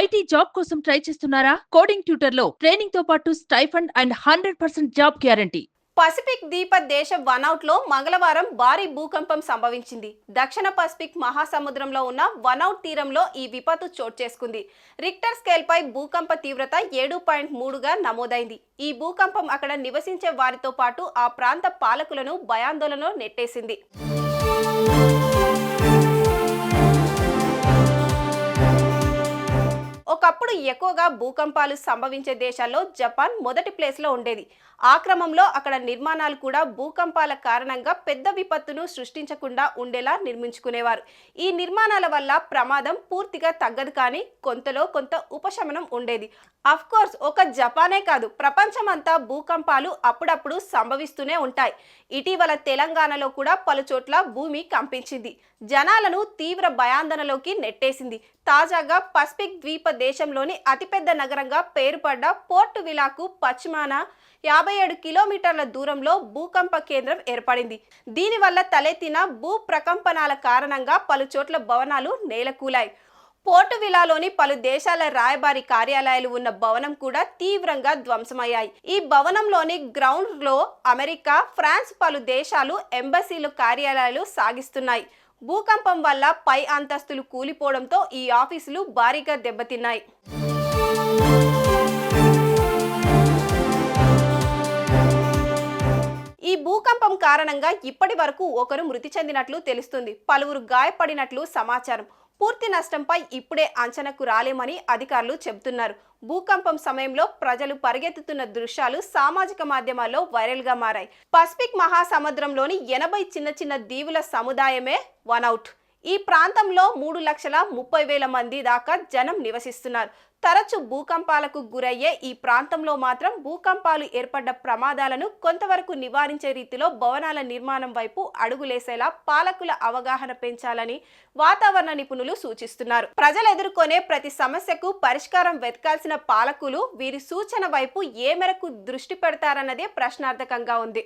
IT job కోసం try చేస్తున్నారా? Coding ట్యూటర్లో ట్రైనింగ్తో పాటు stipend and hundred percent job guarantee. Pacific ద్వీప దేశ వనౌట్లో మంగళవారం భారీ భూకంపం సంభవించింది. దక్షిణ పసిఫిక్ మహాసముద్రంలో ఉన్న వనౌట్ తీరంలో ఈ విపత్తు చోటు చేసుకుంది. రిక్టర్ స్కేల్పై భూకంప తీవ్రత ఏడు పాయింట్ మూడుగా నమోదైంది. ఈ భూకంపం అక్కడ నివసించే వారితో పాటు ఆ ప్రాంత పాలకులను భయాందోళనలో నెట్టేసింది. ఎక్కువగా భూకంపాలు సంభవించే దేశాల్లో జపాన్ మొదటి ప్లేస్లో ఉండేది. ఆ క్రమంలో అక్కడ నిర్మాణాలు కూడా భూకంపాల కారణంగా పెద్ద విపత్తును సృష్టించకుండా ఉండేలా నిర్మించుకునేవారు. ఈ నిర్మాణాల వల్ల ప్రమాదం పూర్తిగా తగ్గదు కానీ కొంతలో కొంత ఉపశమనం ఉండేది. అఫ్ కోర్స్ ఒక జపానే కాదు. ప్రపంచమంతా భూకంపాలు అప్పుడప్పుడు సంభవిస్తూనే ఉంటాయి. ఇటీవల తెలంగాణలో కూడా పలుచోట్ల భూమి కంపించింది. జనాలను తీవ్ర భయాందనలోకి నెట్టేసింది. తాజాగా పసిఫిక్ ద్వీప దేశంలోని అతిపెద్ద నగరంగా పేరుపడ్డ పోర్ట్ విలాకు పశ్చిమాన యాభై ఏడు కిలోమీటర్ల దూరంలో భూకంప కేంద్రం ఏర్పడింది. దీనివల్ల తలెత్తిన భూ ప్రకంపనాల కారణంగా పలుచోట్ల భవనాలు నేలకూలాయి. పోర్టు విలాలోని పలు దేశాల రాయబారి కార్యాలయాలు ఉన్న భవనం కూడా తీవ్రంగా ధ్వంసమయ్యాయి. ఈ భవనంలోని గ్రౌండ్లో అమెరికా ఫ్రాన్స్ పలు దేశాలు ఎంబసీలు కార్యాలయాలు సాగిస్తున్నాయి. భూకంపం వల్ల పై అంతస్తులు కూలిపోవడంతో ఈ ఆఫీసులు భారీగా దెబ్బతిన్నాయి. ఈ భూకంపం కారణంగా ఇప్పటి వరకు ఒకరు మృతి చెందినట్లు తెలుస్తుంది. పలువురు గాయపడినట్లు సమాచారం. పూర్తి నష్టంపై ఇప్పుడే అంచనకు రాలేమని అధికారులు చెబుతున్నారు. భూకంపం సమయంలో ప్రజలు పరిగెత్తుతున్న దృశ్యాలు సామాజిక మాధ్యమాల్లో వైరల్గా మారాయి. పసిఫిక్ మహాసముద్రంలోని ఎనభై చిన్న చిన్న దీవుల సముదాయమే వన్ అవుట్. ఈ ప్రాంతంలో మూడు లక్షల ముప్పై వేల మంది దాకా జనం నివసిస్తున్నారు. తరచు భూకంపాలకు గురయ్యే ఈ ప్రాంతంలో మాత్రం భూకంపాలు ఏర్పడ్డ ప్రమాదాలను కొంతవరకు నివారించే రీతిలో భవనాల నిర్మాణం వైపు అడుగులేసేలా పాలకుల అవగాహన పెంచాలని వాతావరణ నిపుణులు సూచిస్తున్నారు. ప్రజలు ఎదుర్కొనే ప్రతి సమస్యకు పరిష్కారం వెతకాల్సిన పాలకులు వీరి సూచన వైపు ఏ మేరకు దృష్టి పెడతారన్నదే ప్రశ్నార్థకంగా ఉంది.